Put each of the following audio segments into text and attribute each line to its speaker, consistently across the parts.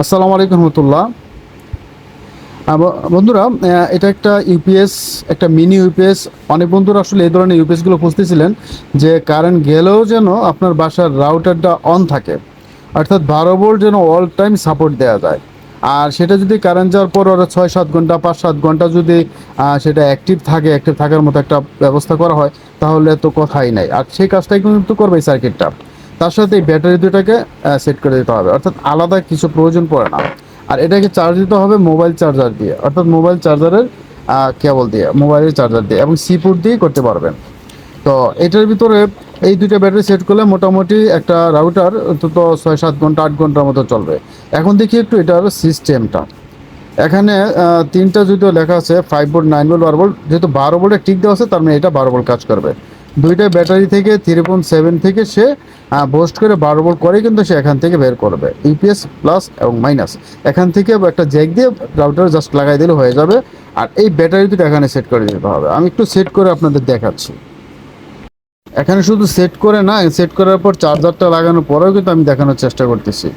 Speaker 1: আসসালামু আলাইকুম রহমতুল্লাহ। বন্ধুরা এটা একটা ইউপিএস একটা মিনি ইউপিএস অনেক বন্ধুরা আসলে এই ধরনের ইউপিএসগুলো খুঁজতেছিলেন যে কারেন্ট গেলেও যেন আপনার বাসার রাউটারটা অন থাকে। অর্থাৎ বারো ভোল্ট যেন অল টাইম সাপোর্ট দেওয়া যায়। আর সেটা যদি কারেন্ট যাওয়ার পর ওরা ছয় সাত ঘণ্টা, পাঁচ সাত ঘণ্টা যদি সেটা অ্যাক্টিভ থাকে অ্যাক্টিভ থাকার মতো একটা ব্যবস্থা করা হয়, তাহলে তো কথাই নাই। আর সেই কাজটাই কিন্তু করবে সার্কিটটা তার সাথে এই ব্যাটারি দুটাকে সেট করে দিতে হবে। অর্থাৎ আলাদা কিছু প্রয়োজন পড়ে না। আর এটাকে চার্জ দিতে হবে মোবাইল চার্জার দিয়ে। অর্থাৎ মোবাইল চার্জারের কেবল দিয়ে মোবাইলের চার্জার দিয়ে এবং সিপুট দিয়েই করতে পারবেন। তো এটার ভিতরে এই দুইটা ব্যাটারি সেট করলে মোটামুটি একটা রাউটার অন্তত ছয় সাত ঘণ্টা, আট ঘণ্টার মতো চলবে। এখন দেখি একটু এটার সিস্টেমটা এখানে তিনটা যদিও লেখা আছে ফাইভ ভোল্ট নাইন ভোল্ট বারো ভোল্ট যেহেতু বারো ভোল্টে টিক দেওয়া আছে, তার মানে এটা বারো ভোল্ট কাজ করবে। দুইটা ব্যাটারি থেকে থ্রি পয়েন্ট সেভেন থেকে সে বোস্ট করে বারো ভোল্ট করে কিন্তু সে এখান থেকে বের করবে। ইউপিএস প্লাস এবং মাইনাস এখান থেকে একটা জ্যাক দিয়ে রাউটার জাস্ট লাগাই দিলে হয়ে যাবে। আর এই ব্যাটারি দুটো এখানে সেট করে দিতে হবে। আমি একটু সেট করে আপনাদের দেখাচ্ছি। এখানে শুধু সেট করে না সেট করার পর চার্জারটা লাগানোর পরেও কিন্তু আমি দেখানোর চেষ্টা করতেছি।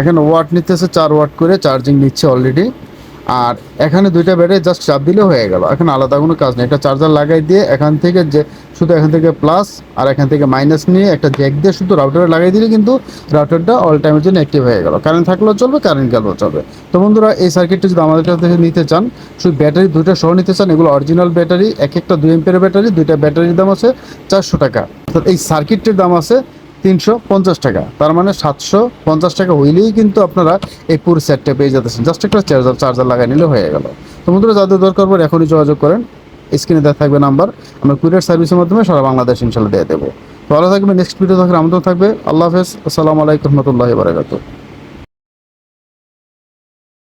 Speaker 1: এখানে ওয়াট নিতেছে, চার ওয়াট করে চার্জিং নিচ্ছে অলরেডি আর এখানে দুইটা ব্যাটারি জাস্ট চাপ দিলে হয়ে গেল। এখন আলাদা কোনো কাজ নেই। একটা চার্জার লাগাই দিয়ে এখান থেকে যে শুধু এখান থেকে প্লাস আর এখান থেকে মাইনাস নিয়ে একটা জ্যাক দিয়ে শুধু রাউটারে লাগাই দিলে কিন্তু রাউটারটা অল টাইমের জন্য অ্যাক্টিভ হয়ে গেল। কারেন্ট থাকলেও চলবে কারেন্ট গেলেও চলবে। তো বন্ধুরা, এই সার্কিটটা যদি আমাদের কাছ থেকে নিতে চান, শুধু ব্যাটারি দুইটা সহ নিতে চান, এগুলো অরিজিনাল ব্যাটারি, এক একটা দুই এম্পের ব্যাটারি, দুইটা ব্যাটারির দাম আছে চারশো টাকা। অর্থাৎ এই সার্কিটটির দাম আছে তিনশো পঞ্চাশ টাকা। তার মানে সাতশো পঞ্চাশ টাকা হইলেই কিন্তু আপনারা এই পুরো সেটটা পেয়ে যাচ্ছেন। জাস্ট একটা চার্জার চার্জার লাগাই নিলে হয়ে গেল। তো বন্ধুরা যাদের দরকার পড়ে এখনই যোগাযোগ করেন। স্ক্রিনে দেওয়া থাকবে নাম্বার আমরা কুরিয়ার সার্ভিসের মাধ্যমে সারা বাংলাদেশ ইনশাল্লাহ দিয়ে দেবো। ভালো থাকবে নেক্সট ভিডিও থাকলে আমাদের থাকবে। আল্লাহ হাফেজ। আসসালামু আলাইকুম রহমতুল্লাহ বারাকাতুহ।